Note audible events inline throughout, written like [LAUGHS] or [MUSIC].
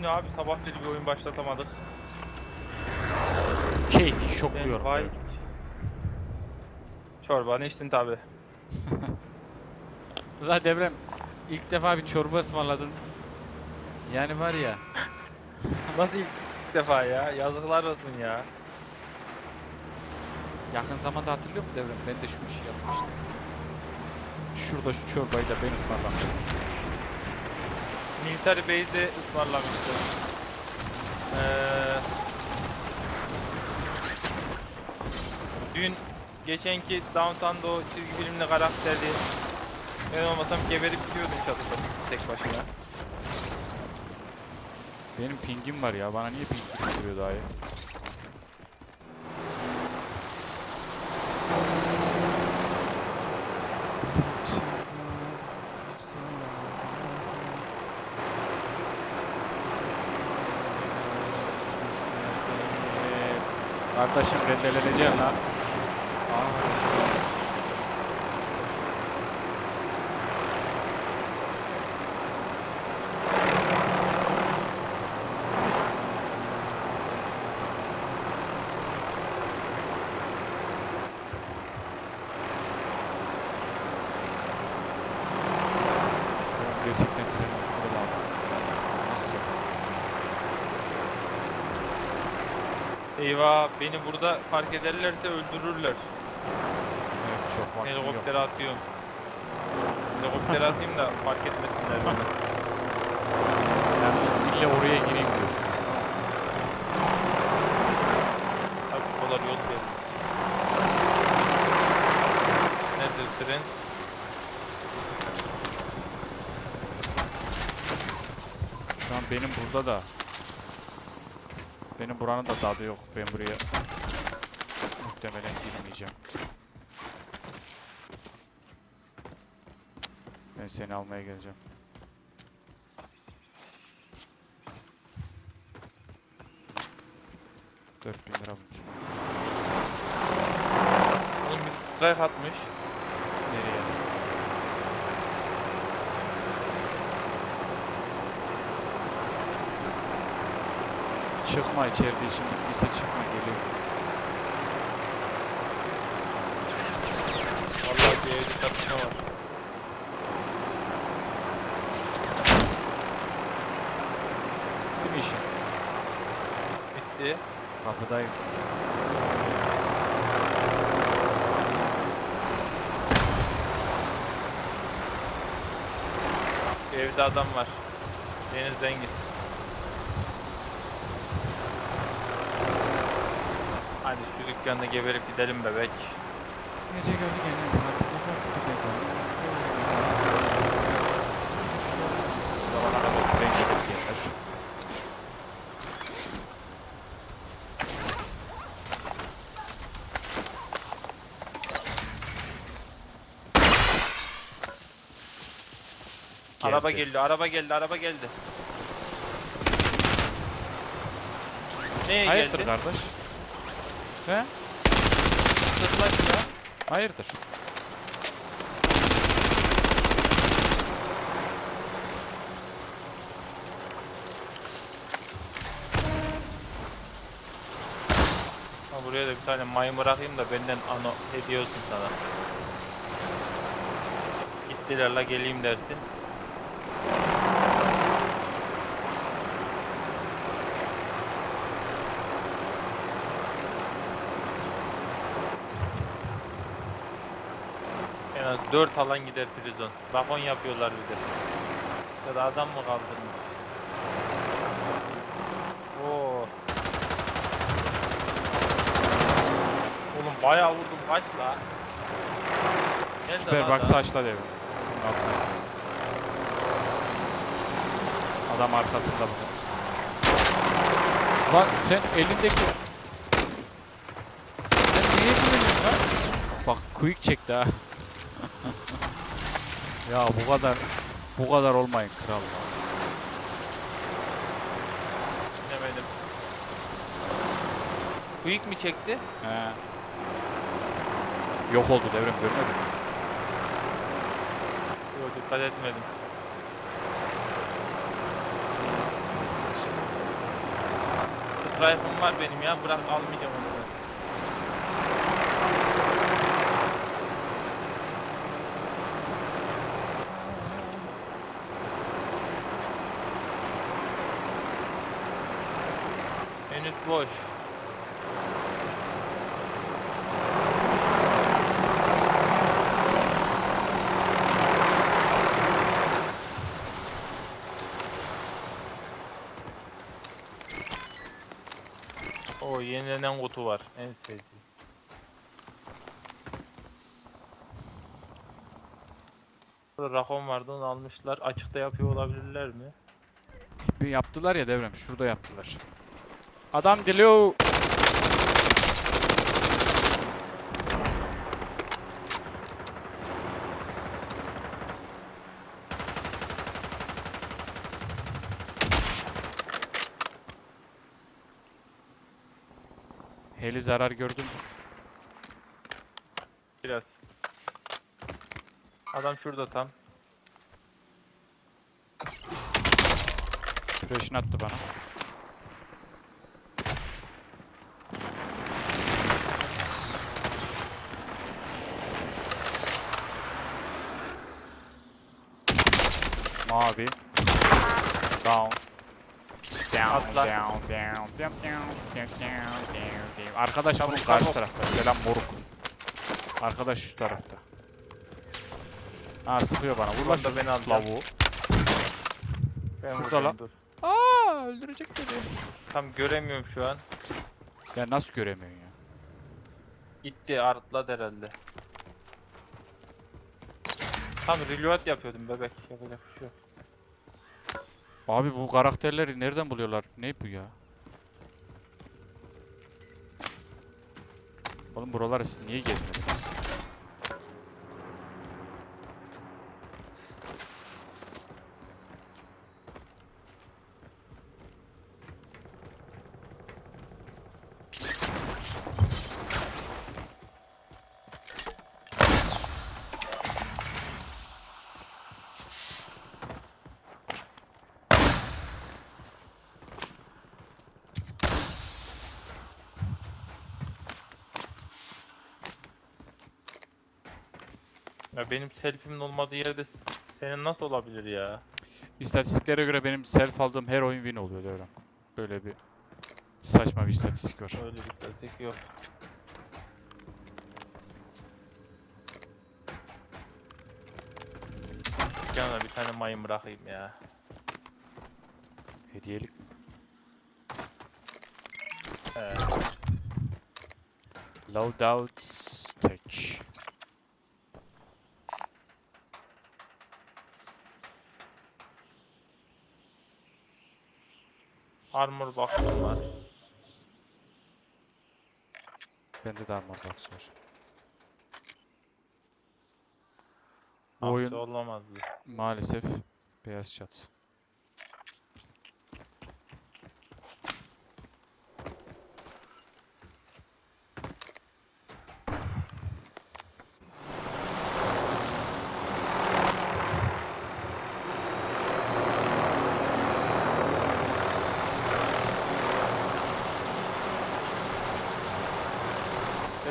Bu ne abi sabah bir oyun başlatamadık. Keyfi şokluyor. Vay. Çorbanı içtin tabi. [LAUGHS] Ulan Devrem ilk defa bir çorba ısmarladın. Yani var ya. [LAUGHS] Nasıl ilk defa ya? Yazıklar olsun ya. Yakın zamanda hatırlıyor musun Devrem? Ben de şu işi yapmıştım. Şurada şu çorbayı da ben ısmarlamıştım. Military Base'de ısmarlamıştım. Ee, dün geçenki Downtown'da o çizgi filmli karakteri ben olmasam geberip gidiyordum çatıda tek başına. Benim pingim var ya. Bana niye ping getiriyor daha ya? Kardeşim rendeleneceğim lan. Oğlum Gerçekten trenin üstünde lan. Nasıl ya? Eyvah beni burada fark ederlerse öldürürler. Evet çok vaktim yok. Helikoptere atıyorum. Helikoptere [LAUGHS] atayım da fark etmesinler beni. Yani illa oraya gireyim diyor. Abi bu kadar yol değil. Nerede tren? Şu an benim burada da benim buranın da tadı yok. Ben buraya muhtemelen girmeyeceğim. Ben seni almaya geleceğim. Dört bin lira bulmuş. Oğlum bir atmış. Nereye? Çıkma içeride işin bittiyse çıkma geliyor. Vallahi bir evde çatışma var. Bitti mi işin? Bitti. Kapıdayım. Evde adam var. Denizden git. Hadi şu dükkanda geberip gidelim bebek. Gece gece Zaman araba geldi, araba geldi, araba geldi. Neye Hayırdır geldi? kardeş? He? Sırtlaşın ya. Hayırdır? Ha, buraya da bir tane mayın bırakayım da benden ano hediye olsun sana. Gittiler la geleyim dersin. 4 alan gider prizon. Bakon yapıyorlar bize. Ya da adam mı kaldırmış? Oo. Oğlum bayağı vurdum kaç la? Nerede Süper bak saçla altına. Adam arkasında bu. Lan sen elindeki... Sen niye güveniyorsun lan? Bak quick çekti ha. Ya bu kadar bu kadar olmayın kral. Demedim. Quick mi çekti? He. Yok oldu devrem görmedin mi? Yok dikkat etmedim. Rifle'ım var benim ya. Bırak almayacağım onu. Henüz boş. O yenilenen kutu var. En sevdiğim. Burada rakon vardı onu almışlar. Açıkta yapıyor olabilirler mi? Bir yaptılar ya devrem. Şurada yaptılar. Adam geliyor. Heli zarar gördüm. Biraz. Adam şurada tam. Flash'ını attı bana. Mavi. Down. Down, Atla. down, down, down, down, down, down, down, down. Arkadaş bunun karşı tarafta. Selam moruk. Arkadaş şu tarafta. Ha sıkıyor bana. Vur lan Şu beni alacak. lavuğu. Ben Şurada lan. Aa öldürecek beni. Tam göremiyorum şu an. Ya nasıl göremiyorsun ya? Gitti artladı herhalde. Tam reload yapıyordum bebek. Yapacak bir şey yok. Abi bu karakterleri nereden buluyorlar? Ne bu ya? Oğlum buraları siz niye gezmiyorsunuz? Benim selfie'min olmadığı yerde senin nasıl olabilir ya? İstatistiklere göre benim self aldığım her oyun win oluyor diyorum. Böyle bir saçma bir istatistik var. Öyle bir statik yok. Canına bir tane mayın bırakayım ya. Hediyelik. He. Loadout tek. Armor box'um var. Bende de armor box var. Bu oyun olamazdı. maalesef beyaz çat.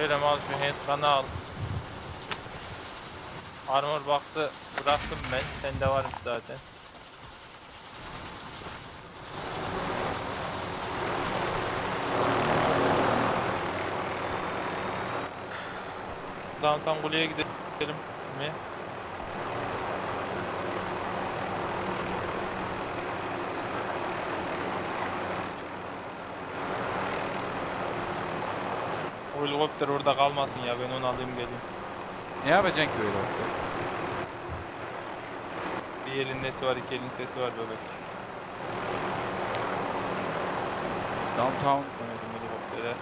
Seyrem al şu handgun'ı al. Armor box'ı bıraktım ben. Sende varmış zaten. Downtown Kule'ye gidelim mi? O helikopter orada kalmasın ya ben onu alayım geleyim. Ne yapacaksın ki öyle orada? Bir elin nesi var iki elin sesi var bebek. Downtown Dönelim helikoptere.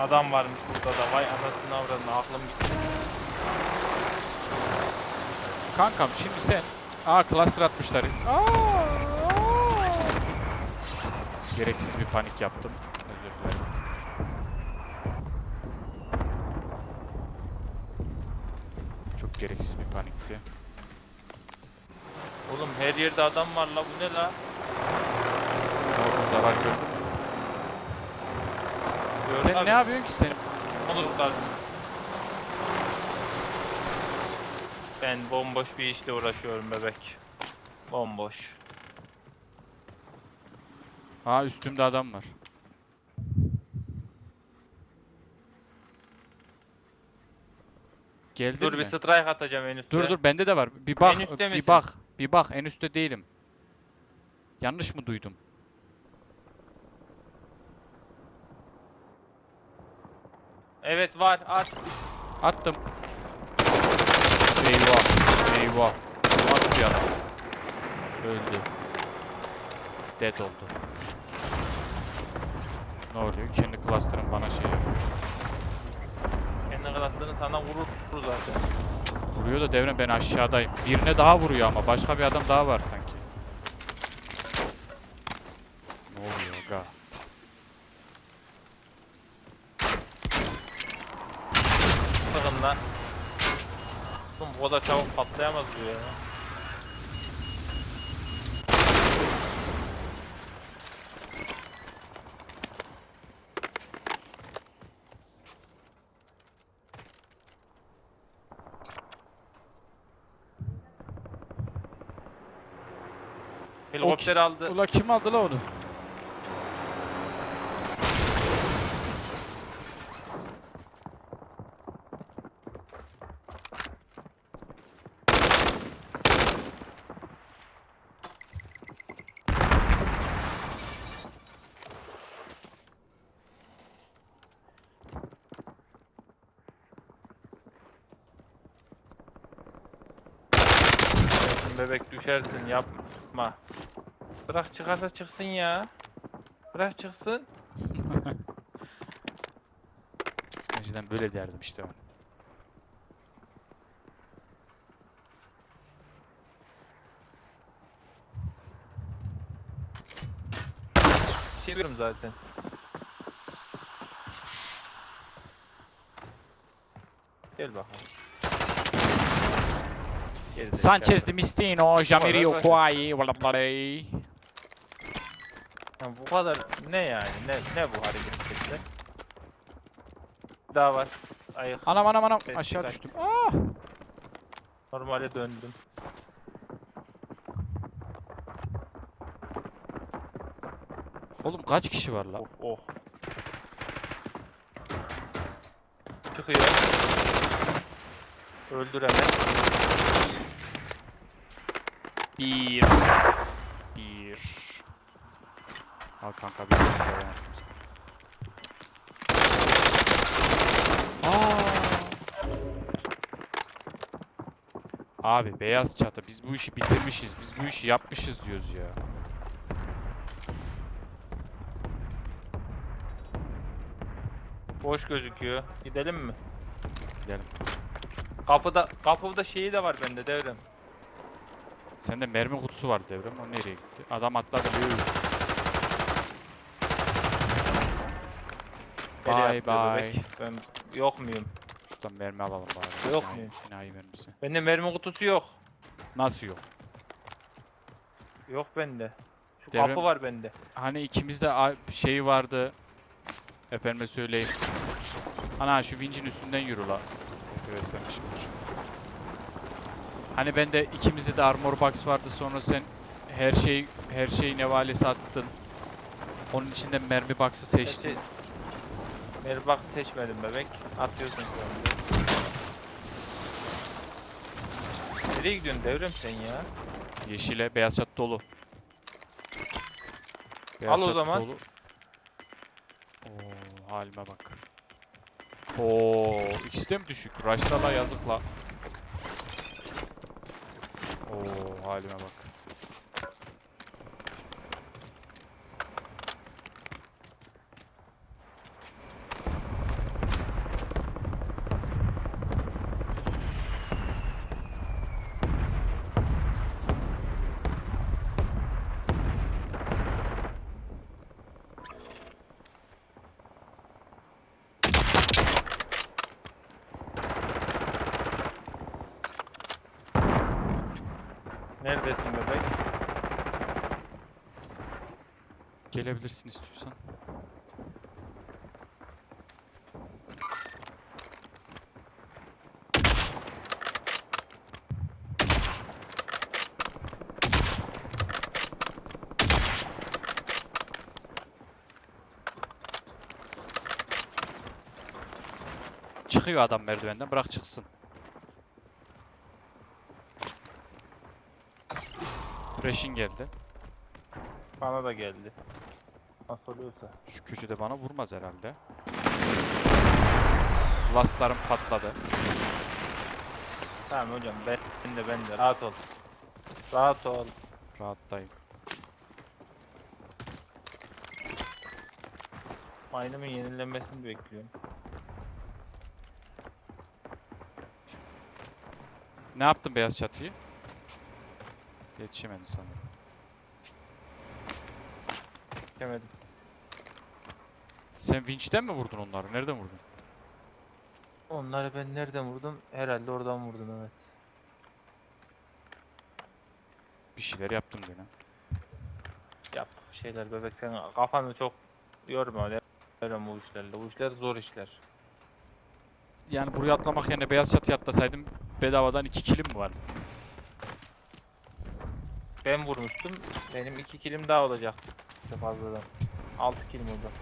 Adam varmış burada da vay anasını avradını aklım gitti. Kankam şimdi sen... Aa cluster atmışlar. Gereksiz bir panik yaptım. Özür dilerim. Çok gereksiz bir panikti. Oğlum her yerde adam var la bu ne la? Orada zarar gördün? Sen ne yapıyorsun ki sen? Olur lazım. Ben bomboş bir işle uğraşıyorum bebek. Bomboş. Ha üstümde adam var. Geldin Dur mi? bir strike atacağım en üstte. Dur dur bende de var. Bir bak, bir misin? bak, bir bak. En üstte değilim. Yanlış mı duydum? Evet var at. Attım. Eyvah, eyvah. Nasıl bir adam? Öldü. Dead oldu. Ne oluyor? Kendi cluster'ım bana şey yapıyor. Kendi kalatlığını sana vurur zaten. Vuruyor da devre ben aşağıdayım. Birine daha vuruyor ama başka bir adam daha var sanki. Ne oluyor ga? Sıkın lan. Bu kadar çabuk patlayamaz bu ya. Helikopter aldı. Ula kim aldı la onu? Düşersin bebek düşersin yapma. Bırak çıkarsa çıksın ya. Bırak çıksın. [LAUGHS] Önceden böyle derdim işte ben. Çeviriyorum zaten. Gel bakalım. Geri zekalı. Sanchez de Mistino, bak. Quai, Valaplay. Ya bu kadar ne yani? Ne ne bu hareketler? Daha var. Ayık. Anam anam anam Evet, aşağı dikkat. düştüm. Ah! Normale döndüm. Oğlum kaç kişi var la? Oh oh. Çıkıyor. Öldüremez. Bir. Bir. Al kanka bir. Aa! Abi beyaz çatı biz bu işi bitirmişiz. Biz bu işi yapmışız diyoruz ya. Boş gözüküyor. Gidelim mi? Gidelim. Kapıda kapıda şeyi de var bende devrem. Sende mermi kutusu var devrem. O nereye gitti? Adam atladı. Nereye Bye bye. Ben yok muyum? Şuradan mermi alalım bari. Yok mu? Enayi mermisi. Bende mermi kutusu yok. Nasıl yok? Yok bende. Şu Devrem- kapı var bende. Hani ikimizde a- şeyi vardı. Efendime söyleyeyim. Ana şu vincin üstünden yürü la. Heveslenmişimdir. Hani bende ikimizde de armor box vardı sonra sen her şey her şeyin nevalesi attın. Onun içinden mermi box'ı seçtin. Seçti. Mermi bak seçmedim bebek. Atıyorsun şu anda. Nereye gidiyorsun devrem sen ya? Yeşile beyaz çat dolu. Al o çat zaman. Dolu. Oo halime bak. Oo ikisi de mi düşük? Rush'la la yazık la. Oo halime bak. Neredesin bebek? Gelebilirsin istiyorsan. Çıkıyor adam merdivenden bırak çıksın. Crash'in geldi. Bana da geldi. Nasıl oluyorsa. Şu köşede bana vurmaz herhalde. Lastlarım patladı. Tamam hocam ben de ben de rahat ol. Rahat ol. Rahattayım. Aynımın yenilenmesini bekliyorum. Ne yaptın beyaz çatıyı? Yetişemedin sanırım. Demedim. Sen vinçten mi vurdun onları? Nereden vurdun? Onları ben nereden vurdum? Herhalde oradan vurdum evet. Bir şeyler yaptım gene. Yap bir şeyler bebek sen kafanı çok yorma öyle. Öyle bu işlerle. Bu işler zor işler. Yani buraya atlamak yerine beyaz çatıya atlasaydım bedavadan 2 kilim mi vardı? Ben vurmuştum. Benim iki kilim daha olacak. İşte fazladan. Altı kilim olacak.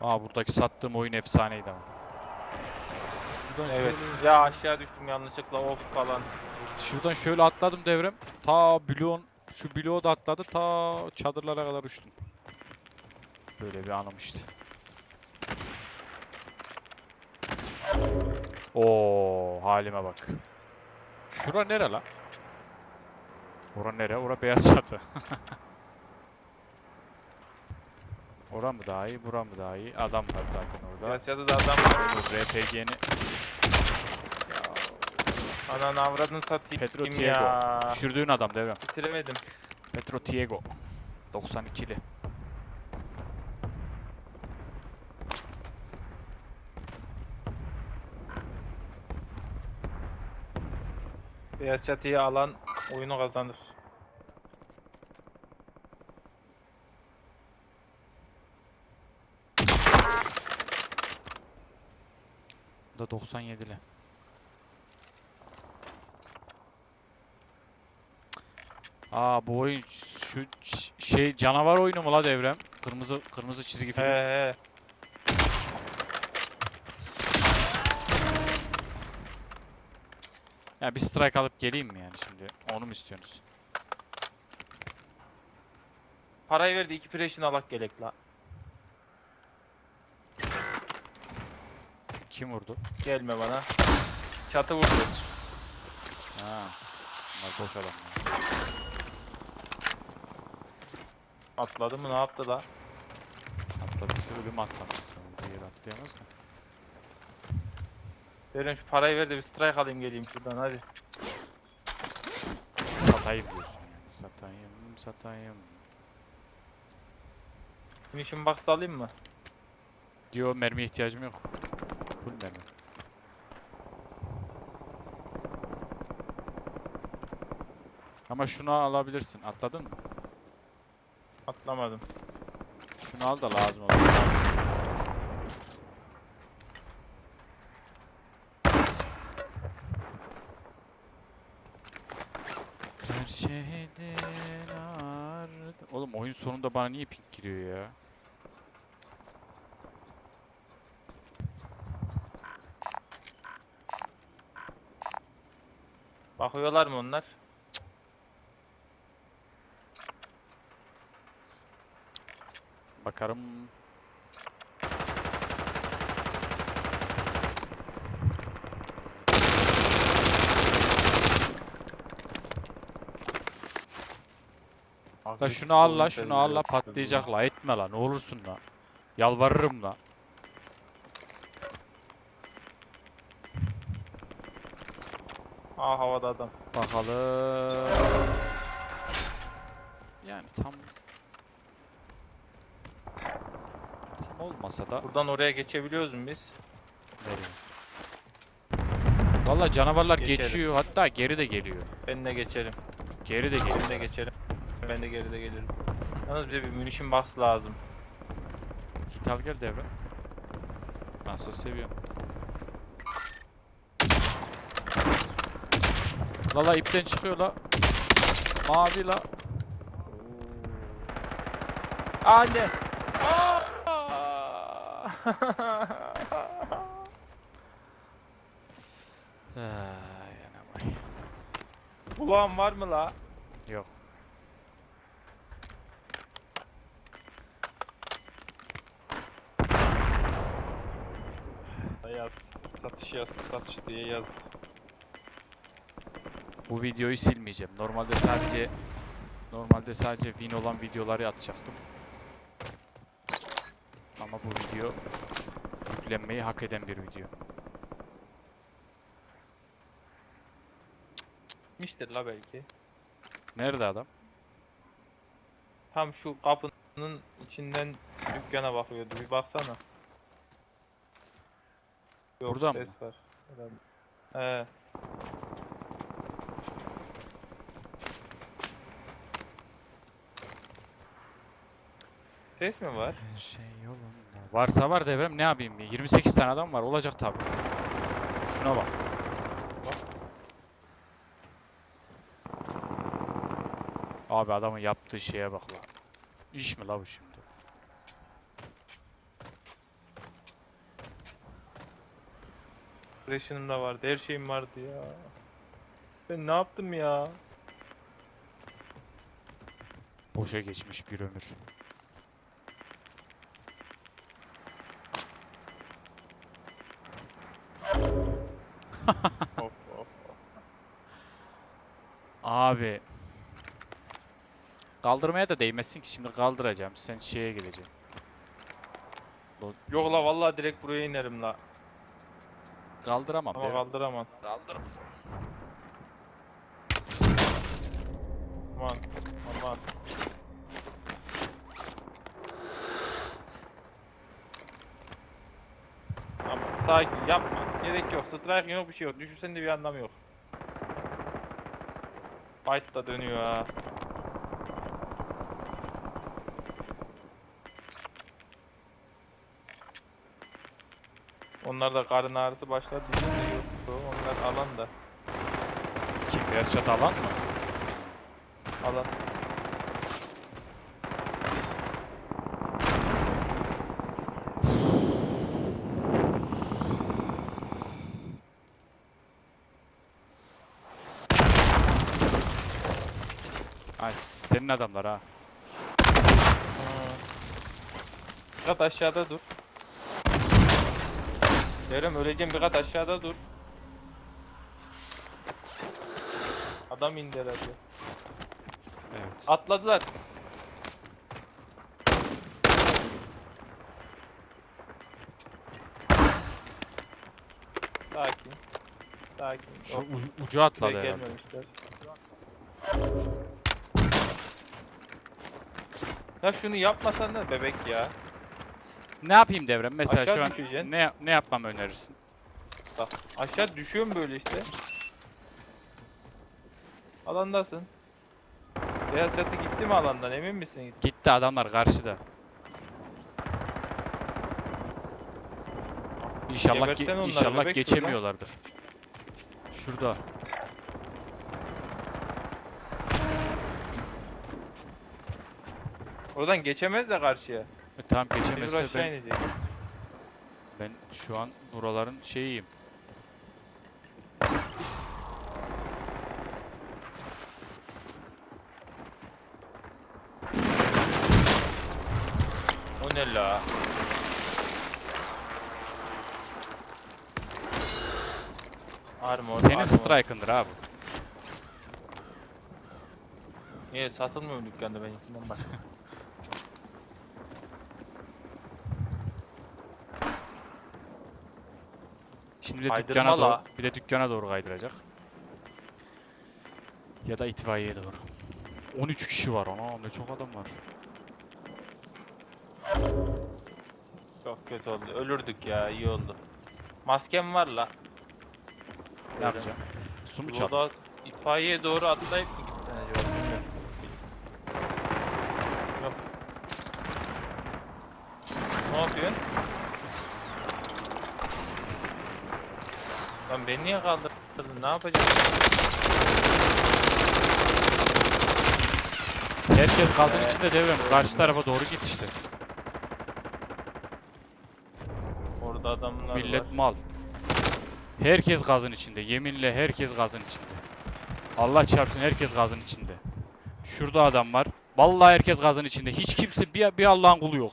Aa buradaki sattığım oyun efsaneydi ama. Şuradan Evet. şöyle, Ya aşağı düştüm yanlışlıkla of falan. şuradan şöyle atladım devrem. Ta bloğun şu bloğu da atladı ta çadırlara kadar uçtum. Böyle bir anım işte. Oo halime bak. Şura nere la? Ora nere? Ora beyaz çatı. [LAUGHS] Ora mı daha iyi, bura mı daha iyi? Adam var zaten orada. Aşağıda da adam var. RPG'ni... Ananı avradını satayım Petro kim Tiago. ya. Düşürdüğün adam devrem. Bitiremedim. Petro Tiago. 92'li. Beyaz çatıyı alan oyunu kazanır. Bu da 97'li. Aa bu oyun şu şey canavar oyunu mu la devrem? Kırmızı kırmızı çizgi film. he. Ya bir strike alıp geleyim mi yani şimdi? Onu mu istiyorsunuz? Parayı verdi iki preşin alak gelek la. Kim vurdu? Gelme bana. Çatı vurdu. Ha. Bunlar boş adam ya. Atladı mı ne yaptı la? Atladısı ölüm atlamış. Yere atlayamaz mı? Verin şu parayı ver de bir strike alayım geleyim şuradan hadi. Satayım diyorsun yani. Satayım, satayım. Finishing box alayım mı? Diyor mermiye ihtiyacım yok. Full mermi. Ama şunu alabilirsin. Atladın mı? Atlamadım. Şunu al da lazım olur. Her şeyden ardı. Oğlum oyun sonunda bana niye pink giriyor ya? Bakıyorlar mı onlar? bakarım. La şunu al la şunu al la patlayacak la etme la ne olursun la. Yalvarırım la. Aa havada adam. Bakalım. Tam olmasa da Buradan oraya geçebiliyoruz mu biz? Valla canavarlar Geçelim. geçiyor hatta geri de geliyor. Ben de geçerim. Geri de geliyor. Ben de geçerim. Ben de geride gelirim. Yalnız bize bir munition box lazım. Git al gel devre. Nasıl seviyorum. Valla ipten çıkıyor la. Mavi la. Anne! Aa! [LAUGHS] Ay, anam ay. Ulan var mı la? Yok. Yaz. Satış yaz. Satış diye yaz. Bu videoyu silmeyeceğim. Normalde sadece normalde sadece win olan videoları atacaktım. Ama bu video yüklenmeyi hak eden bir video. Gitmiştir la belki. Nerede adam? Tam şu kapının içinden dükkana bakıyordu. Bir baksana. Yok, Burada ses mı? var. Herhalde. He. Ses mi var? Her şey yolunda. Varsa var devrem ne yapayım? 28 tane adam var. Olacak tabi. Şuna bak. Abi adamın yaptığı şeye bak la. İş mi la bu şimdi? Ration'ım da vardı. Her şeyim vardı ya. Ben ne yaptım ya? Boşa geçmiş bir ömür. Abi. Kaldırmaya da değmezsin ki şimdi kaldıracağım. Sen şeye geleceksin. Yok la vallahi direkt buraya inerim la. Kaldıramam Ama kaldıramam. Kaldırırız. Aman. Aman. Ama sakin yapma. Gerek yok. Strike yok bir şey yok. Düşürsen de bir anlamı yok. Fight da dönüyor ha. Onlar da karın ağrısı başladı. Onlar alan da. Kim beyaz çatı alan mı? Alan. Senin adamlar ha. Bir kat aşağıda dur. Yarım öleceğim bir kat aşağıda dur. Adam indi herhalde. Evet. Atladılar. Sakin. Sakin. Şu Yok, u- ucu atladı buraya herhalde. gelmemişler. Ya şunu yapmasan da bebek ya. Ne yapayım devrem? Mesela Aşağı şu an düşeceksin. ne ne yapmamı önerirsin? Bak aşağı düşüyorum böyle işte. Alandasın. Beyaz çatı gitti mi alandan emin misin? Gitti adamlar karşıda. İnşallah ge- Gebertsen onları, inşallah bebek şurada. geçemiyorlardır. Şurada. Oradan geçemez de karşıya. E, tamam Mecbur geçemezse aşağı ben, inecek. ben şu an buraların şeyiyim. O ne la? Armor, Senin armor. strike'ındır abi. Niye satılmıyor dükkanda benimkinden bak. [LAUGHS] Şimdi bir de Kaydırma dükkana doğru, bir de dükkana doğru kaydıracak. Ya da itfaiyeye doğru. 13 kişi var ana ne çok adam var. Çok kötü oldu. Ölürdük ya iyi oldu. Maskem var la. Ne yapacağım? Su mu çal? Burada itfaiyeye doğru atlayıp mı gittin acaba? Bilmiyorum. Yok. Ne yapıyorsun? Lan beni niye kaldırdın? Ne yapacağım? Herkes gazın Evet. içinde devrem. Karşı tarafa doğru git işte. Orada adamlar Millet var. mal. Herkes gazın içinde. Yeminle herkes gazın içinde. Allah çarpsın herkes gazın içinde. Şurada adam var. Vallahi herkes gazın içinde. Hiç kimse bir, bir Allah'ın kulu yok.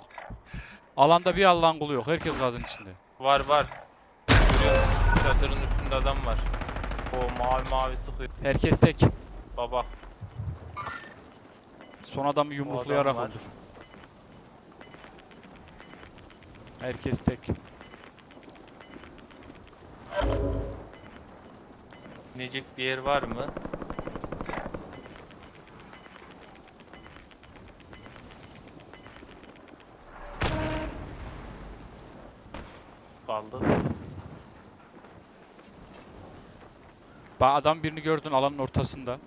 Alanda bir Allah'ın kulu yok. Herkes gazın içinde. Var var. Çadırın üstünde adam var. O mavi mavi sıkıyor. Herkes tek. Baba. Son adamı yumruklayarak var. öldür. Herkes tek. İnecek bir yer var mı? Kaldı. Bak adam birini gördün alanın ortasında.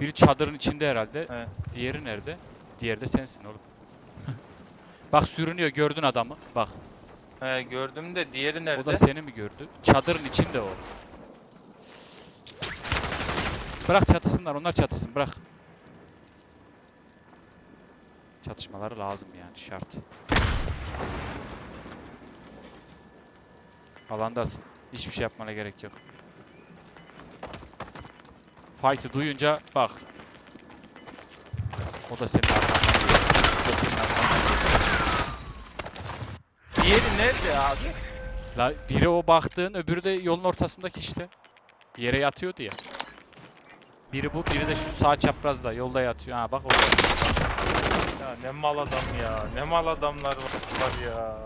Biri çadırın içinde herhalde. He. Diğeri nerede? Diğeri de sensin oğlum. [LAUGHS] Bak sürünüyor gördün adamı. Bak He gördüm de diğeri nerede? o da seni mi gördü? Çadırın içinde o. Bırak çatısınlar onlar çatısın bırak. Çatışmaları lazım yani şart. Alandasın. Hiçbir şey yapmana gerek yok. Fight'ı duyunca bak. O da senin arkandan. O da senin arkandan. Diğeri nerede abi? La biri o baktığın, öbürü de yolun ortasındaki işte. Yere yatıyordu ya. Biri bu, biri de şu sağ çaprazda yolda yatıyor. Ha bak orada. Ya ne mal adam ya. Ne mal adamlar var ya.